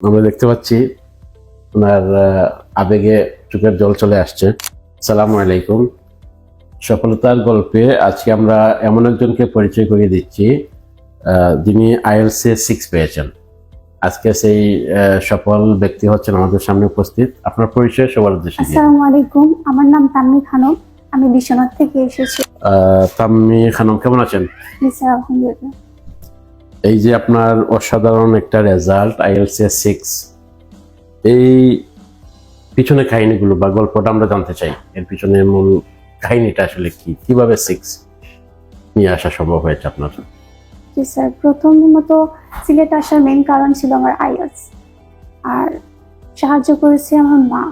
আমরা দেখতে পাচ্ছি ওনার আবেগে চোখের জল চলে আসছে। সালাম আলাইকুম। সফলতার গল্পে আজকে আমরা এমন একজনকে পরিচয় করিয়ে দিচ্ছি যিনি আইএলসি সিক্স পেয়েছেন। আজকে সেই সফল ব্যক্তি হচ্ছেন আমাদের সামনে উপস্থিত। আপনার পরিচয় সবার উদ্দেশ্যে। আসসালামু আলাইকুম। আমার নাম তাম্মি খানম। আমি বিশ্বনাথ থেকে এসেছি। আহ, তাম্মি খানম কেমন আছেন? আলহামদুলিল্লাহ। এই যে আপনার অসাধারণ একটা রেজাল্ট আইএলসি সিক্স এই পিছনে কাহিনীগুলো বা গল্পটা আমরা জানতে চাই। এর পিছনে মূল কাহিনীটা আসলে কি? কীভাবে সিক্স নিয়ে আসা সম্ভব হয়েছে আপনার? জি স্যার, প্রথমত সিলেট আসার মেইন কারণ ছিল আমার আইএলস আর সাহায্য করেছে আমার মা।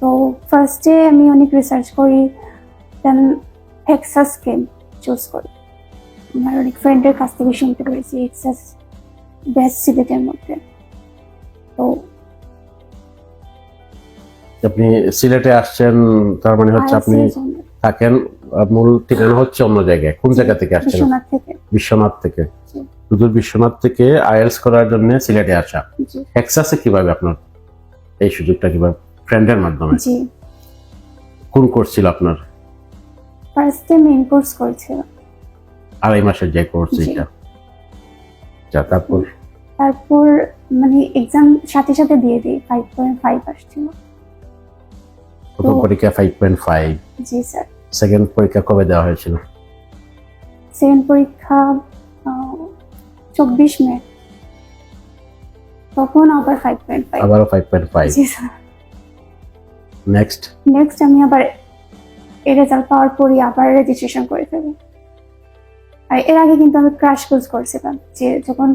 তো ফার্স্টে আমি অনেক রিসার্চ করি দেন এক্সাস কেম চুজ করি। আমার অনেক ফ্রেন্ডের কাছ থেকে শুনতে পেরেছি এক্সাস বেস্ট সিলেটের মধ্যে। তো আপনি সিলেটে আসছেন তার মানে হচ্ছে আপনি থাকেন মূল ঠিকানা হচ্ছে অন্য জায়গায়। কোন জায়গা থেকে আসছেন? বিশ্বনাথ থেকে। বিশ্বনাথ থেকে। জি। বিশ্বনাথ থেকে আইএলস করার জন্য সিলেটে আসা। জি। এক্সাসে কীভাবে আপনার এই সুযোগটা কীভাবে ফ্রেন্ডের মাধ্যমে? জি। কোন কোর্স ছিল আপনার? ফার্স্টে মেইন কোর্স করেছিলাম। আড়াই মাসের যে কোর্স এটা। যা তারপর? তারপর মানে এক্সাম সাথে সাথে দিয়ে দিই ফাইভ পয়েন্ট ফাইভ আসছিল। প্রথম পরীক্ষা ফাইভ পয়েন্ট ফাইভ জি স্যার সেকেন্ড পরীক্ষা কবে দেওয়া হয়েছিল? সেকেন্ড পরীক্ষা চব্বিশ মে। তখন আবার ফাইভ পয়েন্ট ফাইভ আবারও ফাইভ পয়েন্ট ফাইভ জি স্যার নেক্সট নেক্সট আমি আবার এই রেজাল্ট পাওয়ার পরই আবার রেজিস্ট্রেশন করে ফেলি আর এর আগে কিন্তু আমি ক্রাশ কোর্স করছিলাম যে যখন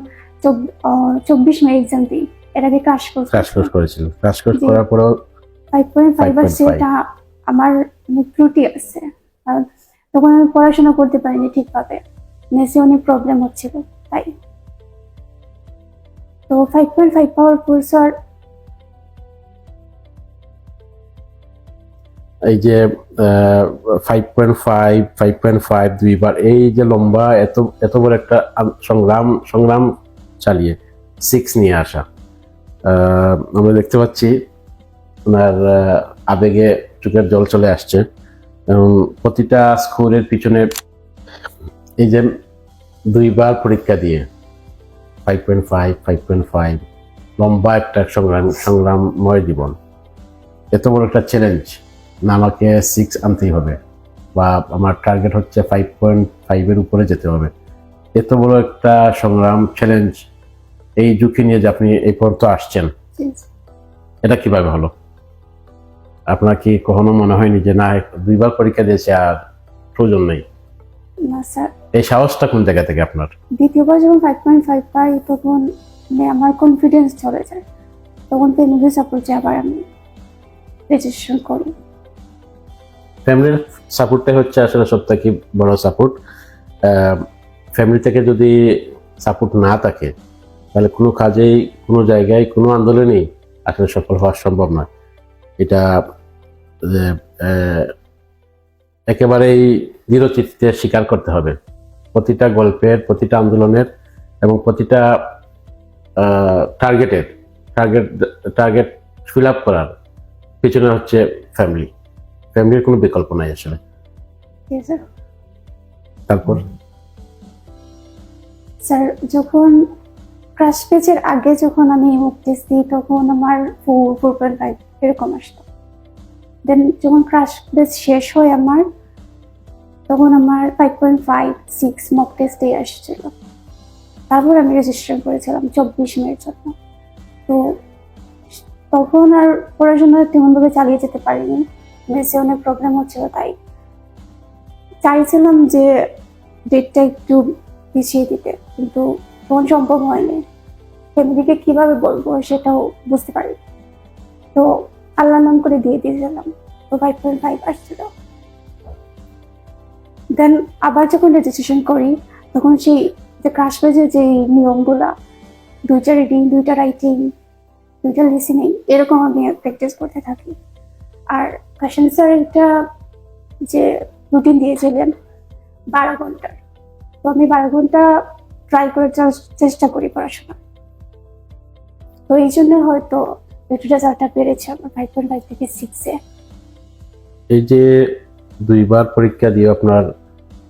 চব্বিশ মে এক্সাম দিই এর আগে ক্রাশ কোর্স ক্রাশ কোর্স করেছিল। ক্রাশ কোর্স করার পরেও ফাইভ পয়েন্ট ফাইভ 5.5 আসছে এটা আমার অনেক ত্রুটি আছে। কারণ তখন আমি পড়াশোনা করতে পারিনি ঠিকভাবে। মেসে অনেক প্রবলেম হচ্ছিল তাই। তো ফাইভ পয়েন্ট ফাইভ পাওয়ার পর স্যার এই যে five point five five point five দুইবার এই যে লম্বা এত এত বড় একটা সংগ্রাম সংগ্রাম চালিয়ে সিক্স নিয়ে আসা। আমরা দেখতে পাচ্ছি ওনার আবেগে চোখের জল চলে আসছে এবং প্রতিটা স্কোরের পিছনে এই যে দুইবার পরীক্ষা দিয়ে five point five five point five লম্বা একটা সংগ্রাম, সংগ্রামময় জীবন। এত বড় একটা চ্যালেঞ্জ না আমাকে সিক্স আনতেই হবে। বা আমার টার্গেট হচ্ছে ফাইভ পয়েন্ট ফাইভের উপরে যেতে হবে। এত বড় একটা সংগ্রাম চ্যালেঞ্জ এই ঝুঁকি নিয়ে যে আপনি এই পর্যন্ত আসছেন। এটা কীভাবে হলো? আপনার কি কখনো মনে হয়নি যে না দুইবার পরীক্ষা দিয়েছে আর প্রয়োজন নেই না স্যার। এই সাহসটা কোন জায়গা থেকে আপনার? দ্বিতীয়বার যখন ফাইভ পয়েন্ট ফাইভ পাই তখন মানে আমার কনফিডেন্স চলে যায়। তখন ফ্যামিলি সাপোর্টে আবার আমি রেজিস্ট্রেশন করি ফ্যামিলির সাপোর্টটাই হচ্ছে আসলে সব থেকে বড় সাপোর্ট। ফ্যামিলি থেকে যদি সাপোর্ট না থাকে, তাহলে কোনো কাজেই, কোনো জায়গায়, কোনো আন্দোলনেই আসলে সফল হওয়া সম্ভব না। এটা একেবারেই দৃঢ়চিত্তে স্বীকার করতে হবে। প্রতিটা গল্পের, প্রতিটা আন্দোলনের এবং প্রতিটা টার্গেটের টার্গেট টার্গেট ফিল আপ করার পিছনে হচ্ছে ফ্যামিলি ফ্যামিলির কোনো বিকল্প নাই আসলে। তারপর? স্যার যখন ক্রাশ পেজের আগে যখন আমি টেস্ট দিই তখন আমার ফোর ফোর পয়েন্ট ফাইভ এরকম আসতো। দেন যখন ক্রাশ পেজ শেষ হয় আমার তখন আমার five point five six mock টেস্টেই আসছিল। তারপর আমি রেজিস্ট্রেশন করেছিলাম চব্বিশ মেয়ের জন্য। তো তখন আর পড়াশোনা তেমনভাবে চালিয়ে যেতে পারিনি। মেসে অনেক প্রবলেম হচ্ছিল, তাই চাইছিলাম যে ডেটটা একটু পিছিয়ে দিতে, কিন্তু তখন সম্ভব হয়নি। ফ্যামিলিকে কীভাবে বলব সেটাও বুঝতে পারি তো আল্লাহ নাম করে দিয়ে দিয়েছিলাম, তো ফাইভ পয়েন্ট ফাইভ আসছিল। দেন আবার যখন রেজিস্ট্রেশন করি, তখন সেই যে ক্রাশ পেজের যে নিয়মগুলা, দুইটা রিডিং দুইটা রাইটিং দুইটা লিসিনিং এরকম আমি প্র্যাকটিস করতে থাকি। আর কাশেম স্যার একটা যে রুটিন দিয়েছিলেন বারো ঘণ্টার তো আমি বারো ঘণ্টা ট্রাই করে চেষ্টা করি পড়াশোনা। তো এই জন্য হয়তো একটু রেজাল্টটা বেড়েছে আমার ফাইভ পয়েন্ট ফাইভ থেকে সিক্সে এই যে দুইবার পরীক্ষা দিয়ে আপনার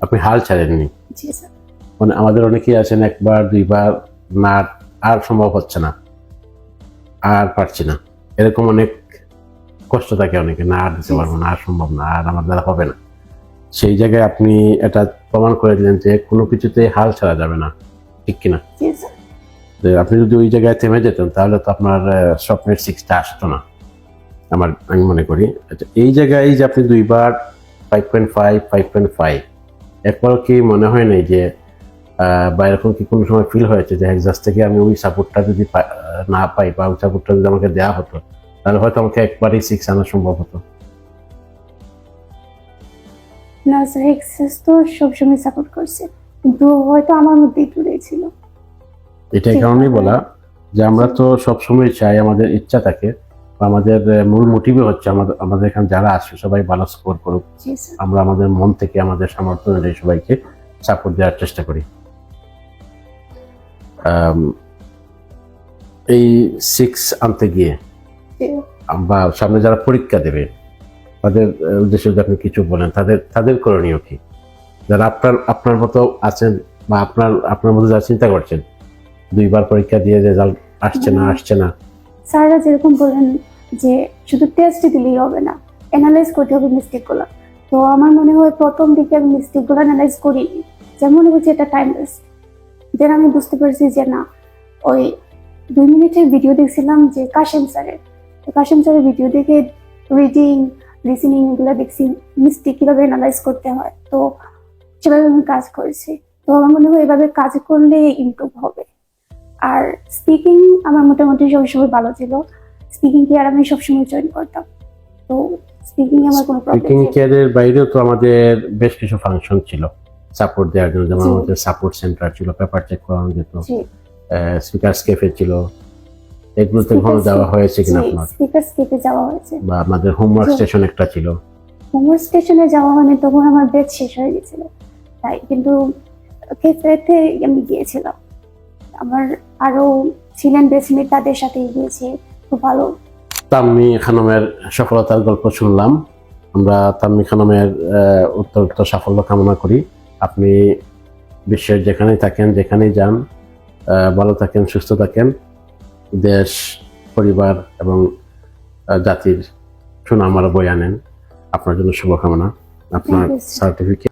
আপনি হাল ছাড়েননি? জি স্যার। মানে আমাদের অনেকেই আছেন একবার দুইবার না আর সম্ভব হচ্ছে না। আর পারছি না। এরকম অনেক কষ্ট থাকে অনেকে না আর দিতে পারব না আর সম্ভব না আর আমার দ্বারা হবে না। সেই জায়গায় আপনি এটা প্রমাণ করে দিলেন যে কোনো কিছুতে হাল ছাড়া যাবে না ঠিক কিনা? আপনি যদি ওই জায়গায় থেমে যেতেন তাহলে তো আপনার স্বপ্নের সিক্সটা আসতো না। আমার আমি মনে করি। আচ্ছা এই জায়গায় যে আপনি দুইবার five point five five point five একবারও কি মনে হয় নাই যে বা এরকম কি কোনো সময় ফিল হয়েছে যে এক্সাস থেকে আমি ওই সাপোর্টটা যদি না পাই বা ওই সাপোর্টটা যদি আমাকে দেওয়া হতো তাহলে হয়তো আমাকে একবারই সিক্স আনা সম্ভব হতো। না স্যার এক্সেস তো সবসময় সাপোর্ট করছে কিন্তু হয়তো আমার মধ্যেই দূরে ছিল। এটা এই কারণেই বলা যে আমরা তো সবসময় চাই আমাদের ইচ্ছা থাকে আমাদের মূল মোটিভে হচ্ছে আমাদের আমাদের এখানে যারা আসে সবাই ভালো স্কোর করুক। আমরা আমাদের মন থেকে আমাদের সামর্থ্য অনুযায়ী সবাইকে সাপোর্ট দেওয়ার চেষ্টা করি। এই সিক্স আনতে গিয়ে। বা সামনে যারা পরীক্ষা দেবে তাদের উদ্দেশ্যে যদি আপনি কিছু বলেন তাদের তাদের করণীয় কি? যারা আপনার আপনার মতো আছেন বা আপনার আপনার মতো যারা চিন্তা করছেন দুইবার পরীক্ষা দিয়ে রেজাল্ট আসছে না আসছে না। স্যাররা যেরকম বলেন যে শুধু টেস্ট দিলেই হবে না অ্যানালাইজ করতে হবে মিস্টেকগুলো তো আমার মনে হয় প্রথম দিকে আমি মিস্টেকগুলো অ্যানালাইজ করিনি যেমন হচ্ছে এটা টাইম ওয়েস্ট দেন আমি বুঝতে পারছি যে না ওই দুই মিনিটের ভিডিও দেখছিলাম যে কাশেম স্যারের। তো কাশেম স্যারের ভিডিও দেখে রিডিং লিসেনিং এগুলো দেখছি মিস্টেক কীভাবে অ্যানালাইজ করতে হয়। তো সেভাবে আমি কাজ করেছি। তো আমার মনে হয় এভাবে কাজ করলে ইমপ্রুভ হবে। আর স্পিকিং আমার মোটামুটি সবসময় ভালো ছিল। স্পিকিং কি আর আমি সবসময় জয়েন করতাম। তো স্পিকিং আমার কোনো স্পিকিং কেয়ারের বাইরেও তো আমাদের বেশ কিছু ফাংশন ছিল। সাপোর্ট দেওয়ার জন্য যেমন আমাদের সাপোর্ট সেন্টার ছিল পেপার চেক করানো যেত। স্পিকার ক্যাফে ছিল। এগুলোতে ঘন হয়েছে কিনা আপনার? স্পিকার স্কেপে যাওয়া হয়েছে। বা আমাদের হোমওয়ার্ক। স্টেশন একটা ছিল। হোমওয়ার্ক স্টেশনে যাওয়া মানে তখন আমার বেড শেষ হয়ে গেছিল। তাই কিন্তু ক্যাফেতে আমি গিয়েছিলাম। আমার আরও ছিলেন তাদের সাথে গিয়েছি খুব ভালো। তাম্মি খানমের সফলতার গল্প শুনলাম। আমরা তাম্মি খানমের উত্তরোত্তর সাফল্য কামনা করি। আপনি বিশ্বের যেখানেই থাকেন যেখানেই যান ভালো থাকেন সুস্থ থাকেন। দেশ পরিবার এবং জাতির সুনাম আরও বই আনেন আপনার জন্য শুভকামনা আপনার. সার্টিফিকেট